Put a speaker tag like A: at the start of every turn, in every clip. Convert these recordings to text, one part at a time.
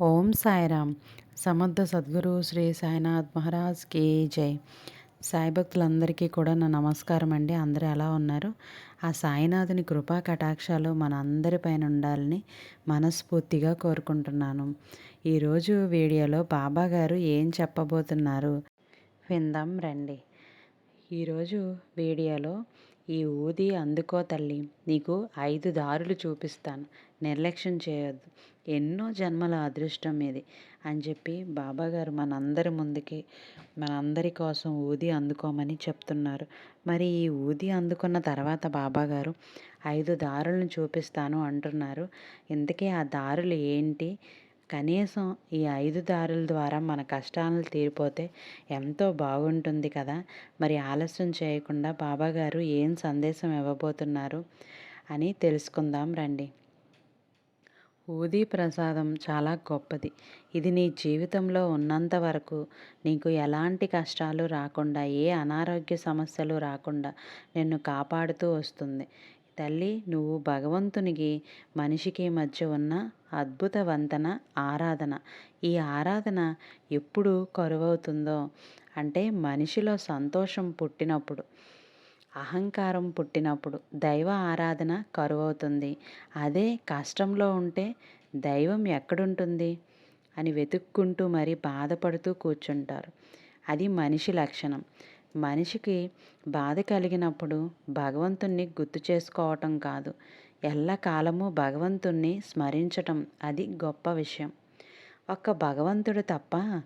A: ఓం సాయిరామ్. సమర్థ సద్గురు శ్రీ సాయినాథ్ మహారాజ్ కే జై. సాయి భక్తులందరికీ కూడా నా నమస్కారం అండి. అందరూ ఎలా ఉన్నారు? ఆ సాయినాథుని కృపా కటాక్షాలు మన అందరిపైన ఉండాలని మనస్ఫూర్తిగా కోరుకుంటున్నాను. ఈరోజు వీడియోలో బాబా గారు ఏం చెప్పబోతున్నారు? విందాం రండి. ఈరోజు వీడియోలో ఈ ఊది అందుకో తల్లి నీకు ఐదు దారులు చూపిస్తాను. నిర్లక్ష్యం చేయొద్దు. ఎన్నో జన్మల అదృష్టం ఇది అని చెప్పి బాబాగారు మనందరి ముందుకి మనందరి కోసం ఊది అందుకోమని చెప్తున్నారు. మరి ఈ ఊది అందుకున్న తర్వాత బాబాగారు ఐదు దారులను చూపిస్తాను అంటున్నారు. ఇంతకీ ఆ దారులు ఏంటి? కనీసం ఈ ఐదు దారుల ద్వారా మన కష్టాలను తీరిపోతే ఎంతో బాగుంటుంది కదా. మరి ఆలస్యం చేయకుండా బాబాగారు ఏం సందేశం ఇవ్వబోతున్నారు అని తెలుసుకుందాం రండి. ఊదీ ప్రసాదం చాలా గొప్పది. ఇది నీ జీవితంలో ఉన్నంత వరకు నీకు ఎలాంటి కష్టాలు రాకుండా ఏ అనారోగ్య సమస్యలు రాకుండా నిన్ను కాపాడుతూ వస్తుంది. తల్లి నువ్వు భగవంతునికి మనిషికి మధ్య ఉన్న అద్భుత వంతన ఆరాధన. ఈ ఆరాధన ఎప్పుడు కరువవుతుందో అంటే మనిషిలో సంతోషం పుట్టినప్పుడు. అహంకారం పుట్టినప్పుడు దైవ ఆరాధన కరువవుతుంది. అదే కష్టంలో ఉంటే దైవం ఎక్కడుంటుంది? అని వెతుక్కుంటూ మరి బాధపడుతూ కూర్చుంటారు. అది మనిషి లక్షణం. మనిషికి బాధ కలిగినప్పుడు భగవంతుణ్ణి గుర్తు చేసుకోవటం కాదు. ఎల్లకాలము భగవంతుణ్ణి స్మరించటం అది గొప్ప విషయం. ఒక్క భగవంతుడు తప్ప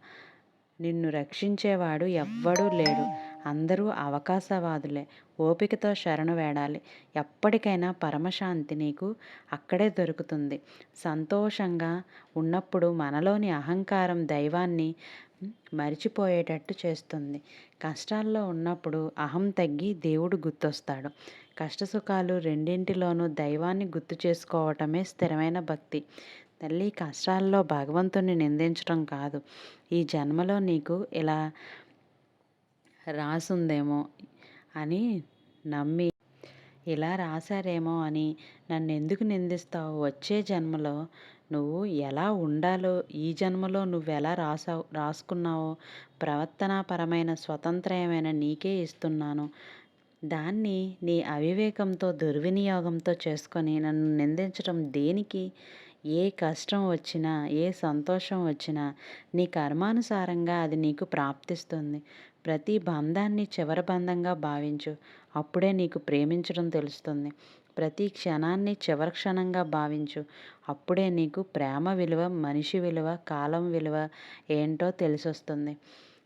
A: నిన్ను రక్షించేవాడు ఎవ్వడూ లేడు. అందరూ అవకాశవాదులే. ఓపికతో శరణు వేడాలి. ఎప్పటికైనా పరమశాంతి నీకు అక్కడే దొరుకుతుంది. సంతోషంగా ఉన్నప్పుడు మనలోని అహంకారం దైవాన్ని మరిచిపోయేటట్టు చేస్తుంది. కష్టాల్లో ఉన్నప్పుడు అహం తగ్గి దేవుడు గుర్తొస్తాడు. కష్టసుఖాలు రెండింటిలోనూ దైవాన్ని గుర్తు చేసుకోవటమే స్థిరమైన భక్తి. తల్లి కష్టాల్లో భగవంతుని నిందించడం కాదు. ఈ జన్మలో నీకు ఇలా రాసుందేమో అని నమ్మి ఇలా రాశారేమో అని నన్ను ఎందుకు నిందిస్తావు? వచ్చే జన్మలో నువ్వు ఎలా ఉండాలో ఈ జన్మలో నువ్వు ఎలా రాసావు రాసుకున్నావో ప్రవర్తనాపరమైన స్వతంత్రమైన నీకే ఇస్తున్నాను. దాన్ని నీ అవివేకంతో దుర్వినియోగంతో చేసుకొని నన్ను నిందించడం దేనికి? ఏ కష్టం వచ్చినా ఏ సంతోషం వచ్చినా నీ కర్మానుసారంగా అది నీకు ప్రాప్తిస్తుంది. ప్రతి బంధాన్ని చివరి బంధంగా భావించు. అప్పుడే నీకు ప్రేమించడం తెలుస్తుంది. ప్రతి క్షణాన్ని చివరి క్షణంగా భావించు. అప్పుడే నీకు ప్రేమ విలువ మనిషి విలువ కాలం విలువ ఏంటో తెలిసొస్తుంది.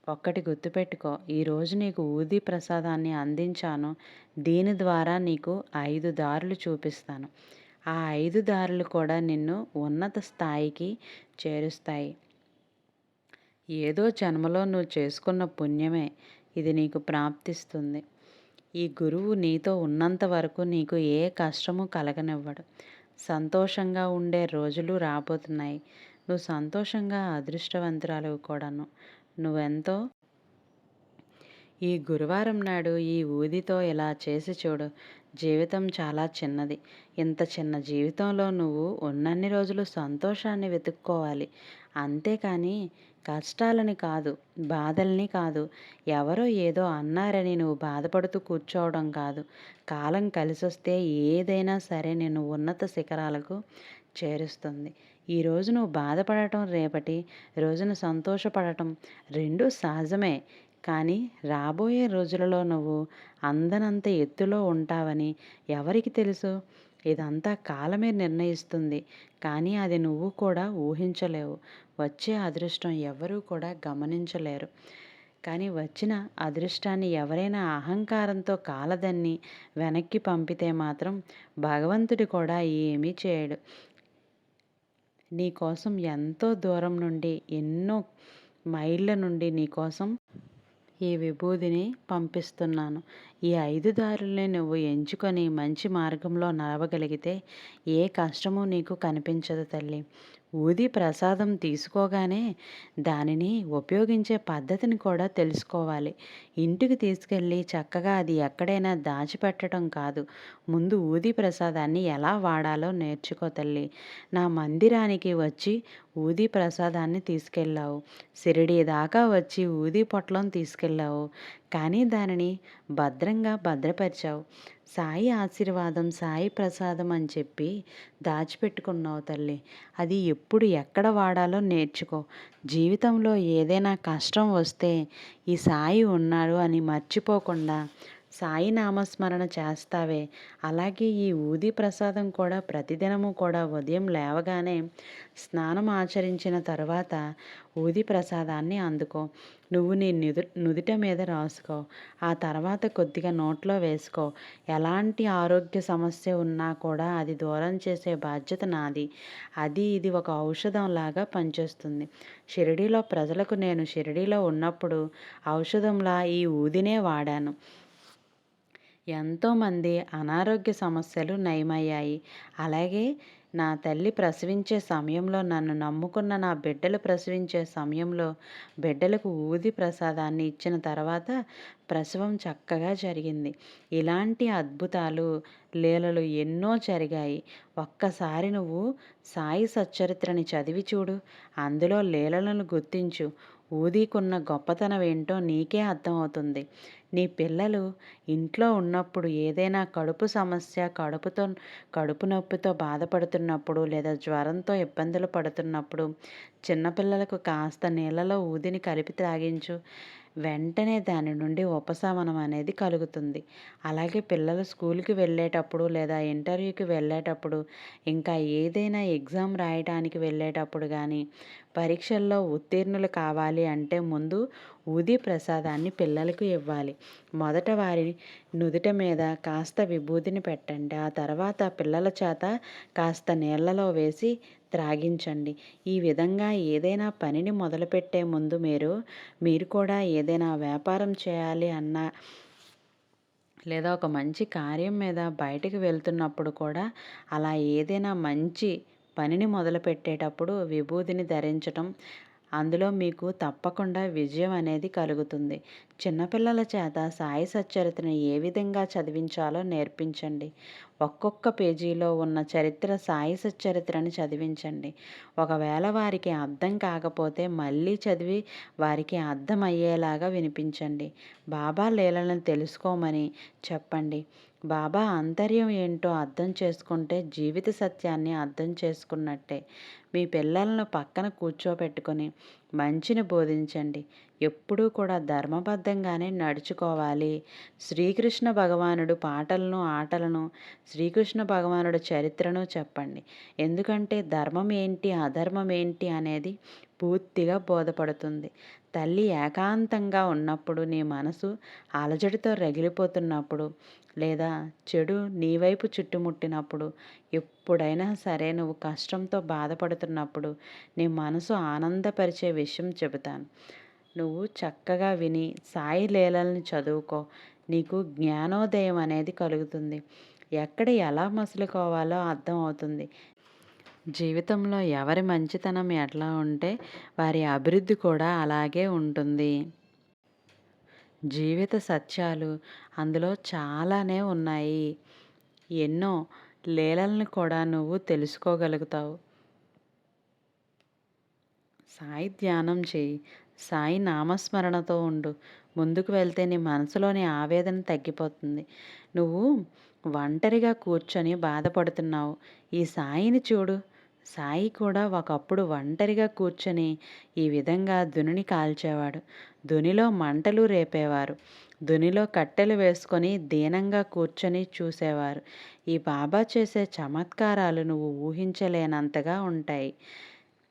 A: ఒక్కటి గుర్తుపెట్టుకో ఈరోజు నీకు ఊది ప్రసాదాన్ని అందించాను. దీని ద్వారా నీకు ఐదు దారులు చూపిస్తాను. ఆ ఐదు దారులు కూడా నిన్ను ఉన్నత స్థాయికి చేరుస్తాయి. ఏదో జన్మలో నువ్వు చేసుకున్న పుణ్యమే ఇది నీకు ప్రాప్తిస్తుంది. ఈ గురువు నీతో ఉన్నంత వరకు నీకు ఏ కష్టము కలగనివ్వడు. సంతోషంగా ఉండే రోజులు రాబోతున్నాయి. నువ్వు సంతోషంగా అదృష్టవంతురాలు కూడాను. నువ్వెంతో ఈ గురువారం నాడు ఈ ఊదితో ఇలా చేసి చూడు. జీవితం చాలా చిన్నది. ఇంత చిన్న జీవితంలో నువ్వు ఉన్నన్ని రోజులు సంతోషాన్ని వెతుక్కోవాలి. అంతేకాని కష్టాలని కాదు బాధల్ని కాదు ఎవరో ఏదో అన్నారని నువ్వు బాధపడుతూ కూర్చోవడం కాదు. కాలం కలిసొస్తే ఏదైనా సరే నేను ఉన్నత శిఖరాలకు చేరుస్తుంది. ఈరోజు నువ్వు బాధపడటం రేపటి రోజున సంతోషపడటం రెండు సహజమే. కానీ రాబోయే రోజులలో నువ్వు అందనంత ఎత్తులో ఉంటావని ఎవరికి తెలుసు? ఇదంతా కాలమే నిర్ణయిస్తుంది. కానీ అది నువ్వు కూడా ఊహించలేవు. వచ్చే అదృష్టం ఎవరూ కూడా గమనించలేరు. కానీ వచ్చిన అదృష్టాన్ని ఎవరైనా అహంకారంతో కాలదన్ని వెనక్కి పంపితే మాత్రం భగవంతుడు కూడా ఏమీ చేయడు. నీకోసం ఎంతో దూరం నుండి ఎన్నో మైళ్ళ నుండి నీకోసం ఈ విభూదిని పంపిస్తున్నాను. ఈ ఐదు దారుల్ని నువ్వు ఎంచుకొని మంచి మార్గంలో నడవగలిగితే ఏ కష్టము నీకు కనిపించదు తల్లి. ఊది ప్రసాదం తీసుకోగానే దానిని ఉపయోగించే పద్ధతిని కూడా తెలుసుకోవాలి. ఇంటికి తీసుకెళ్ళి చక్కగా అది ఎక్కడైనా దాచిపెట్టడం కాదు. ముందు ఊది ప్రసాదాన్ని ఎలా వాడాలో నేర్చుకో తల్లి. నా మందిరానికి వచ్చి ఊది ప్రసాదాన్ని తీసుకెళ్ళావు. షిరిడీ దాకా వచ్చి ఊది పొట్లం తీసుకెళ్ళావు. కానీ దానిని భద్రంగా భద్రపరిచావు. సాయి ఆశీర్వాదం సాయి ప్రసాదం అని చెప్పి దాచిపెట్టుకున్నావు తల్లి. అది ఎప్పుడు ఎక్కడ వాడాలో నేర్చుకో. జీవితంలో ఏదైనా కష్టం వస్తే ఈ సాయి ఉన్నాడు అని మర్చిపోకుండా సాయి నామస్మరణ చేస్తావే. అలాగే ఈ ఊది ప్రసాదం కూడా ప్రతిదినము కూడా ఉదయం లేవగానే స్నానం ఆచరించిన తర్వాత ఊది ప్రసాదాన్ని అందుకో. నువ్వు నీ నుదు నుదుట మీద రాసుకో. ఆ తర్వాత కొద్దిగా నోట్లో వేసుకో. ఎలాంటి ఆరోగ్య సమస్య ఉన్నా కూడా అది దూరం చేసే బాధ్యత నాది. అది ఇది ఒక ఔషధం లాగా పనిచేస్తుంది. షిరిడీలో ప్రజలకు నేను షిరిడీలో ఉన్నప్పుడు ఔషధంలా ఈ ఊదినే వాడాను. ఎంతోమంది అనారోగ్య సమస్యలు నయమయ్యాయి. అలాగే నా తల్లి ప్రసవించే సమయంలో నన్ను నమ్ముకున్న నా బిడ్డలు ప్రసవించే సమయంలో బిడ్డలకు ఊది ప్రసాదాన్ని ఇచ్చిన తర్వాత ప్రసవం చక్కగా జరిగింది. ఇలాంటి అద్భుతాలు లీలలు ఎన్నో జరిగాయి. ఒక్కసారి నువ్వు సాయి సచ్చరిత్రని చదివి చూడు. అందులో లీలలను గుర్తించు. ఊదీకున్న గొప్పతనం ఏంటో నీకే అర్థమవుతుంది. నీ పిల్లలు ఇంట్లో ఉన్నప్పుడు ఏదైనా కడుపు సమస్య కడుపుతో కడుపు నొప్పితో బాధపడుతున్నప్పుడు లేదా జ్వరంతో ఇబ్బందులు పడుతున్నప్పుడు చిన్నపిల్లలకు కాస్త నీళ్ళలో ఊదిని కలిపి త్రాగించు. వెంటనే దాని నుండి ఉపశమనం అనేది కలుగుతుంది. అలాగే పిల్లలు స్కూల్కి వెళ్ళేటప్పుడు లేదా ఇంటర్వ్యూకి వెళ్ళేటప్పుడు ఇంకా ఏదైనా ఎగ్జామ్ రాయడానికి వెళ్ళేటప్పుడు కానీ పరీక్షల్లో ఉత్తీర్ణులు కావాలి అంటే ముందు ఊది ప్రసాదాన్ని పిల్లలకు ఇవ్వాలి. మొదట వారి నుదుట మీద కాస్త విభూతిని పెట్టండి. ఆ తర్వాత పిల్లల చేత కాస్త నీళ్ళలో వేసి త్రాగించండి. ఈ విధంగా ఏదైనా పనిని మొదలుపెట్టే ముందు మీరు మీరు కూడా ఏదైనా వ్యాపారం చేయాలి అన్న లేదా ఒక మంచి కార్యం మీద బయటకు వెళ్తున్నప్పుడు కూడా అలా ఏదైనా మంచి పనిని మొదలుపెట్టేటప్పుడు విభూతిని ధరించటం అందులో మీకు తప్పకుండా విజయం అనేది కలుగుతుంది. చిన్నపిల్లల చేత సాయి సచ్చరిత్రను ఏ విధంగా చదివించాలో నేర్పించండి. ఒక్కొక్క పేజీలో ఉన్న చరిత్ర సాయి సచ్చరిత్రను చదివించండి. ఒకవేళ వారికి అర్థం కాకపోతే మళ్ళీ చదివి వారికి అర్థమయ్యేలాగా వినిపించండి. బాబా లీలను తెలుసుకోమని చెప్పండి. బాబా అంతర్యం ఏంటో అర్థం చేసుకుంటే జీవిత సత్యాన్ని అర్థం చేసుకున్నట్టే. మీ పిల్లలను పక్కన కూర్చోబెట్టుకొని మంచిని బోధించండి. ఎప్పుడూ కూడా ధర్మబద్ధంగానే నడుచుకోవాలి. శ్రీకృష్ణ భగవానుడు పాటలను ఆటలను శ్రీకృష్ణ భగవానుడు చరిత్రను చెప్పండి. ఎందుకంటే ధర్మం ఏంటి అధర్మం ఏంటి అనేది పూర్తిగా బోధపడుతుంది. తల్లి ఏకాంతంగా ఉన్నప్పుడు నీ మనసు అలజడితో రగిలిపోతున్నప్పుడు లేదా చెడు నీ వైపు చుట్టుముట్టినప్పుడు ఎప్పుడైనా సరే నువ్వు కష్టంతో బాధపడుతున్నప్పుడు నీ మనసు ఆనందపరిచే విషయం చెబుతాను. నువ్వు చక్కగా విని సాయి లీలల్ని చదువుకో. నీకు జ్ఞానోదయం అనేది కలుగుతుంది. ఎక్కడ ఎలా మసులుకోవాలో అర్థం అవుతుంది. జీవితంలో ఎవరి మంచితనం ఎట్లా ఉంటే వారి అభివృద్ధి కూడా అలాగే ఉంటుంది. జీవిత సత్యాలు అందులో చాలానే ఉన్నాయి. ఎన్నో లీలలను కూడా నువ్వు తెలుసుకోగలుగుతావు. సాయి ధ్యానం చేయి. సాయి నామస్మరణతో ఉండు. ముందుకు వెళ్తే నీ మనసులోని ఆవేదన తగ్గిపోతుంది. నువ్వు ఒంటరిగా కూర్చొని బాధపడుతున్నావు. ఈ సాయిని చూడు. సాయి కూడా ఒకప్పుడు ఒంటరిగా కూర్చొని ఈ విధంగా దునిని కాల్చేవాడు. దునిలో మంటలు రేపేవారు. దునిలో కట్టెలు వేసుకొని దీనంగా కూర్చొని చూసేవారు. ఈ బాబా చేసే చమత్కారాలు నువ్వు ఊహించలేనంతగా ఉంటాయి.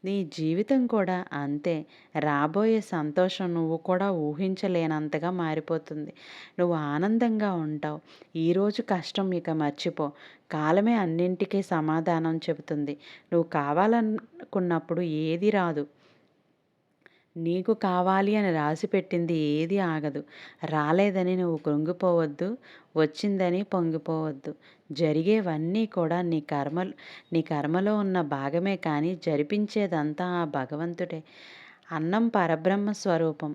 A: నీ జీవితం కూడా అంతే. రాబోయే సంతోషం నువ్వు కూడా ఊహించలేనంతగా మారిపోతుంది. నువ్వు ఆనందంగా ఉంటావు. ఈరోజు కష్టం ఇక మర్చిపో. కాలమే అన్నింటికీ సమాధానం చెబుతుంది. నువ్వు కావాలనుకున్నప్పుడు ఏది రాదు. నీకు కావాలి అని రాసి పెట్టింది ఏది ఆగదు. రాలేదని నువ్వు కృంగిపోవద్దు వచ్చిందని పొంగిపోవద్దు. జరిగేవన్నీ కూడా నీ కర్మ నీ కర్మలో ఉన్న భాగమే కానీ జరిపించేదంతా ఆ భగవంతుడే. అన్నం పరబ్రహ్మ స్వరూపం.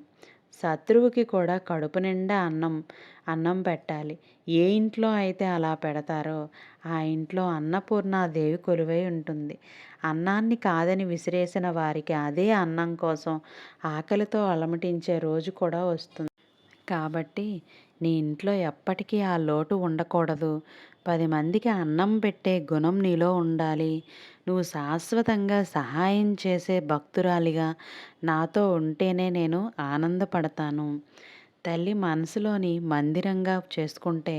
A: శత్రువుకి కూడా కడుపు నిండా అన్నం అన్నం పెట్టాలి. ఏ ఇంట్లో అయితే అలా పెడతారో ఆ ఇంట్లో అన్నపూర్ణాదేవి కొలువై ఉంటుంది. అన్నాన్ని కాదని విసిరేసిన వారికి అదే అన్నం కోసం ఆకలితో అలమటించే రోజు కూడా వస్తుంది. కాబట్టి నీ ఇంట్లో ఎప్పటికీ ఆ లోటు ఉండకూడదు. పది మందికి అన్నం పెట్టే గుణం నీలో ఉండాలి. నువ్వు శాశ్వతంగా సహాయం చేసే భక్తురాలిగా నాతో ఉంటేనే నేను ఆనందపడతాను. తల్లి మనసులోని మందిరంగా చేసుకుంటే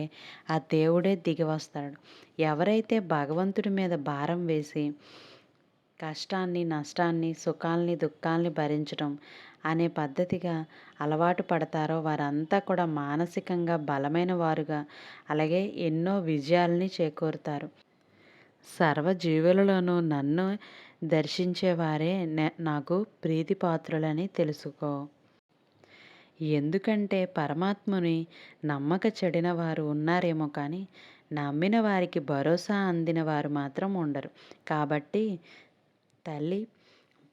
A: ఆ దేవుడే దిగి వస్తాడు. ఎవరైతే భగవంతుడి మీద భారం వేసి కష్టాన్ని నష్టాన్ని సుఖాల్ని దుఃఖాల్ని భరించడం అనే పద్ధతిగా అలవాటు పడతారో వారంతా కూడా మానసికంగా బలమైన వారుగా అలాగే ఎన్నో విజయాల్ని చేకూరుతారు. సర్వజీవులలోనూ నన్ను దర్శించేవారే నాకు ప్రీతిపాత్రులని తెలుసుకో. ఎందుకంటే పరమాత్ముని నమ్మక చెడిన వారు ఉన్నారేమో కానీ నమ్మిన వారికి భరోసా అందిన వారు మాత్రం ఉండరు. కాబట్టి తల్లి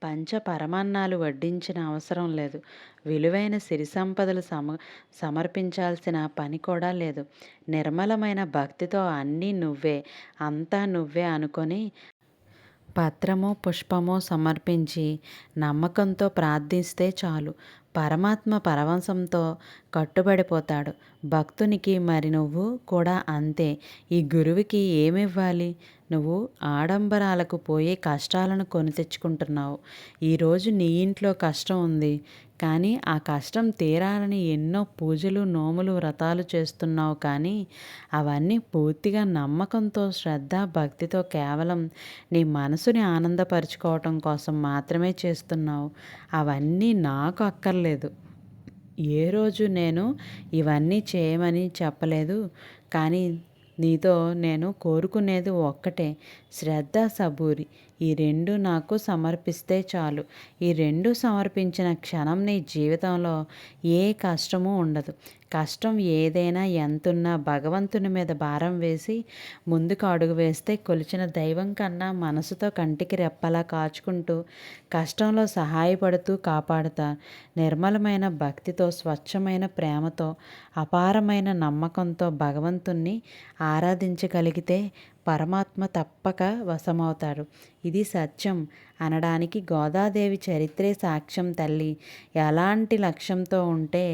A: పంచ పరమాన్నాలు వడ్డించిన అవసరం లేదు. విలువైన సిరి సంపదలు సమ సమర్పించాల్సిన పని కూడా లేదు. నిర్మలమైన భక్తితో అన్నీ నువ్వే అంతా నువ్వే అనుకొని పత్రము పుష్పము సమర్పించి నమ్మకంతో ప్రార్థిస్తే చాలు. పరమాత్మ పరవశంతో కట్టుబడిపోతాడు. భక్తునికి మరి నువ్వు కూడా అంతే. ఈ గురువుకి ఏమివ్వాలి? నువ్వు ఆడంబరాలకు పోయి కష్టాలను కొని తెచ్చుకుంటున్నావు. ఈరోజు నీ ఇంట్లో కష్టం ఉంది. కానీ ఆ కష్టం తీరాలని ఎన్నో పూజలు నోములు వ్రతాలు చేస్తున్నావు కానీ అవన్నీ పూర్తిగా నమ్మకంతో శ్రద్ధ భక్తితో కేవలం నీ మనసుని ఆనందపరుచుకోవటం కోసం మాత్రమే చేస్తున్నావు. అవన్నీ నాకు అక్కర్లేదు ఏ రోజు నేను ఇవన్నీ చేయమని చెప్పలేదు. కానీ నీతో నేను కోరుకునేది ఒక్కటే. శ్రద్ధ సబూరి. ఈ రెండు నాకు సమర్పిస్తే చాలు. ఈ రెండు సమర్పించిన క్షణం నీ జీవితంలో ఏ కష్టము ఉండదు. కష్టం ఏదైనా ఎంతున్నా భగవంతుని మీద భారం వేసి ముందుకు అడుగు వేస్తే కొలిచిన దైవం కన్నా మనసుతో కంటికి రెప్పలా కాచుకుంటూ కష్టంలో సహాయపడుతూ కాపాడుతా. నిర్మలమైన భక్తితో స్వచ్ఛమైన ప్రేమతో అపారమైన నమ్మకంతో భగవంతుణ్ణి ఆరాధించగలిగితే పరమాత్మ తప్పక వశమవుతాడు. ఇది సత్యం. అనడానికి గోదాదేవి చరిత్రే సాక్ష్యం తల్లి. ఎలాంటి లక్ష్యంతో ఉంటే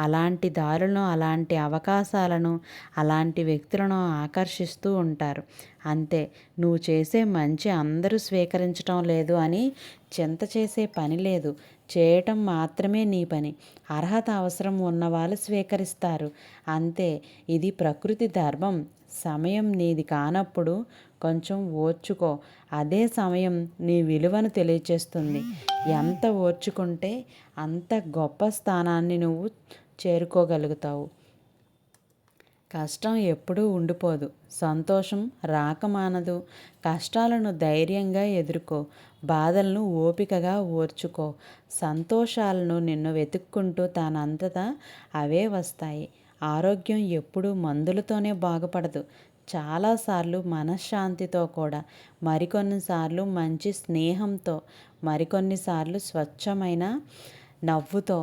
A: అలాంటి దారులను అలాంటి అవకాశాలను అలాంటి వ్యక్తులను ఆకర్షిస్తూ ఉంటారు. అంతే. నువ్వు చేసే మంచి అందరూ స్వీకరించటం లేదు అని చింత చేసే పని లేదు. చేయటం మాత్రమే నీ పని. అర్హత అవసరం ఉన్నవాళ్ళు స్వీకరిస్తారు. అంతే. ఇది ప్రకృతి ధర్మం. సమయం నీది కానప్పుడు కొంచెం ఓర్చుకో. అదే సమయం నీ విలువను తెలియచేస్తుంది. ఎంత ఓర్చుకుంటే అంత గొప్ప స్థానాన్ని నువ్వు చేరుకోగలుగుతావు. కష్టం ఎప్పుడూ ఉండిపోదు. సంతోషం రాకమానదు కష్టాలను ధైర్యంగా ఎదుర్కో. బాధలను ఓపికగా ఓర్చుకో. సంతోషాలను నిన్ను వెతుక్కుంటూ తానంతటా అవే వస్తాయి. ఆరోగ్యం ఎప్పుడూ మందులతోనే బాగుపడదు. చాలాసార్లు మనశ్శాంతితో కూడా మరికొన్నిసార్లు మంచి స్నేహంతో మరికొన్నిసార్లు స్వచ్ఛమైన నవ్వుతో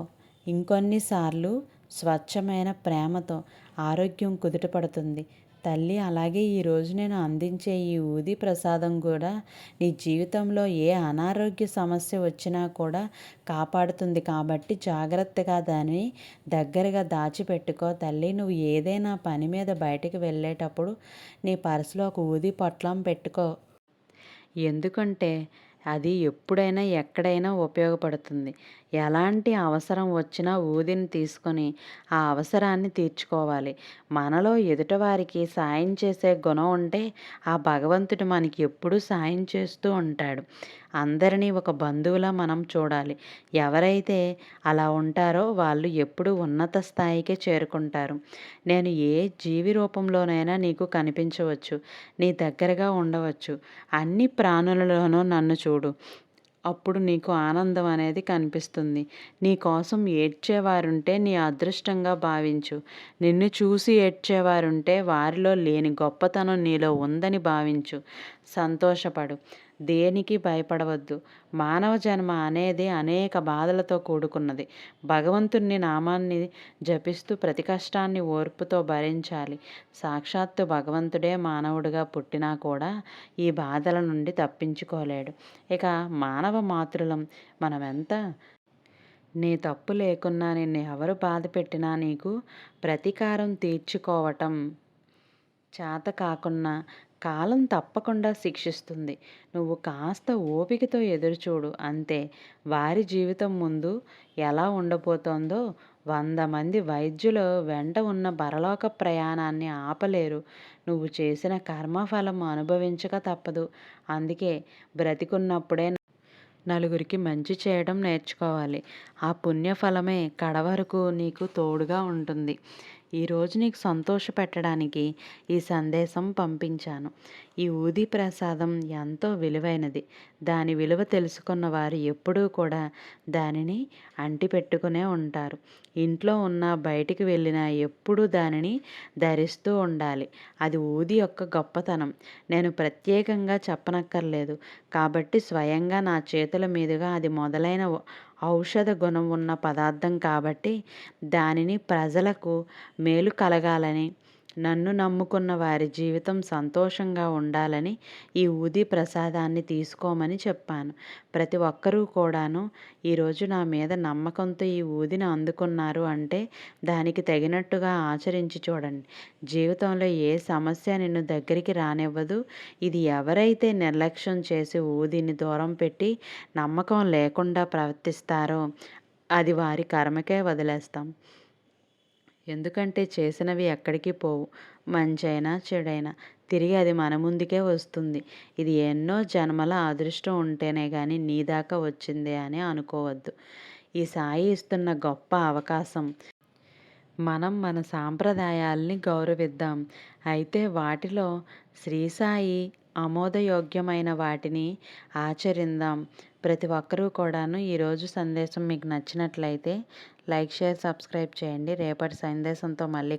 A: ఇంకొన్నిసార్లు స్వచ్ఛమైన ప్రేమతో ఆరోగ్యం కుదుటపడుతుంది తల్లి అలాగే ఈరోజు నేను అందించే ఈ ఊది ప్రసాదం కూడా నీ జీవితంలో ఏ అనారోగ్య సమస్య వచ్చినా కూడా కాపాడుతుంది. కాబట్టి జాగ్రత్తగా దాన్ని దగ్గరగా దాచిపెట్టుకో తల్లి. నువ్వు ఏదైనా పని మీద బయటకు వెళ్ళేటప్పుడు నీ పర్సులో ఒక ఊది పొట్లం పెట్టుకో. ఎందుకంటే అది ఎప్పుడైనా ఎక్కడైనా ఉపయోగపడుతుంది. ఎలాంటి అవసరం వచ్చినా ఊదిని తీసుకొని ఆ అవసరాన్ని తీర్చుకోవాలి. మనలో ఎదుటివారికి సాయం చేసే గుణం ఉంటే ఆ భగవంతుడు మనకి ఎప్పుడూ సాయం చేస్తూ ఉంటాడు. అందరినీ ఒక బంధువులా మనం చూడాలి. ఎవరైతే అలా ఉంటారో వాళ్ళు ఎప్పుడు ఉన్నత స్థాయికే చేరుకుంటారు. నేను ఏ జీవి రూపంలోనైనా నీకు కనిపించవచ్చు నీ దగ్గరగా ఉండవచ్చు. అన్ని ప్రాణులలోనూ నన్ను చూడు. అప్పుడు నీకు ఆనందం అనేది కనిపిస్తుంది. నీ కోసం ఏడ్చేవారుంటే నీ అదృష్టంగా భావించు. నిన్ను చూసి ఏడ్చేవారుంటే వారిలో లేని గొప్పతనం నీలో ఉందని భావించు. సంతోషపడు. దేనికి భయపడవద్దు. మానవ జన్మ అనేది అనేక బాధలతో కూడుకున్నది. భగవంతుని నామాన్ని జపిస్తూ ప్రతి కష్టాన్ని ఓర్పుతో భరించాలి. సాక్షాత్తు భగవంతుడే మానవుడిగా పుట్టినా కూడా ఈ బాధల నుండి తప్పించుకోలేడు. ఇక మానవ మాతృలం మనమెంత? నీ తప్పు లేకున్నా నిన్ను ఎవరు బాధ పెట్టినా నీకు ప్రతీకారం తీర్చుకోవటం చేత కాకున్నా కాలం తప్పకుండా శిక్షిస్తుంది. నువ్వు కాస్త ఓపికతో ఎదురుచూడు. అంతే. వారి జీవితం ముందు ఎలా ఉండబోతోందో వంద మంది వైద్యులు వెంట ఉన్న పరలోక ప్రయాణాన్ని ఆపలేరు. నువ్వు చేసిన కర్మఫలం అనుభవించక తప్పదు. అందుకే బ్రతికున్నప్పుడే నలుగురికి మంచి చేయడం నేర్చుకోవాలి. ఆ పుణ్యఫలమే కడవరకు నీకు తోడుగా ఉంటుంది. ఈరోజు నీకు సంతోష పెట్టడానికి ఈ సందేశం పంపించాను. ఈ ఊది ప్రసాదం ఎంతో విలువైనది. దాని విలువ తెలుసుకున్న వారు ఎప్పుడూ కూడా దానిని అంటిపెట్టుకునే ఉంటారు. ఇంట్లో ఉన్న బయటికి వెళ్ళినా ఎప్పుడూ దానిని ధరిస్తూ ఉండాలి. అది ఊది యొక్క గొప్పతనం. నేను ప్రత్యేకంగా చెప్పనక్కర్లేదు. కాబట్టి స్వయంగా నా చేతుల మీదుగా అది మొదలైన ఔషధ గుణం ఉన్న పదార్థం కాబట్టి దానిని ప్రజలకు మేలు కలగాలని నన్ను నమ్ముకున్న వారి జీవితం సంతోషంగా ఉండాలని ఈ ఊది ప్రసాదాన్ని తీసుకోమని చెప్పాను. ప్రతి ఒక్కరూ కూడాను ఈరోజు నా మీద నమ్మకంతో ఈ ఊదిని అందుకున్నారు అంటే దానికి తగినట్టుగా ఆచరించి చూడండి. జీవితంలో ఏ సమస్య నిన్ను దగ్గరికి రానివ్వదు. ఇది ఎవరైతే నిర్లక్ష్యం చేసి ఊదిని దూరం పెట్టి నమ్మకం లేకుండా ప్రవర్తిస్తారో అది వారి కర్మకే వదిలేస్తాం. ఎందుకంటే చేసినవి ఎక్కడికి పోవు. మంచైనా చెడైనా. తిరిగి అది మన ముందుకే వస్తుంది. ఇది ఎన్నో జన్మల అదృష్టం ఉంటేనే కానీ నీ దాకా వచ్చిందే అని అనుకోవద్దు. ఈ సాయి ఇస్తున్న గొప్ప అవకాశం. మనం మన సాంప్రదాయాల్ని గౌరవిద్దాం. అయితే వాటిలో శ్రీ సాయి ఆమోదయోగ్యమైన వాటిని ఆచరిందాం ప్రతి ఒక్కరూ కూడాను ఈరోజు సందేశం మీకు నచ్చినట్లయితే లైక్ షేర్ సబ్స్క్రైబ్ చేయండి. రేపటి సందేశంతో మళ్ళీ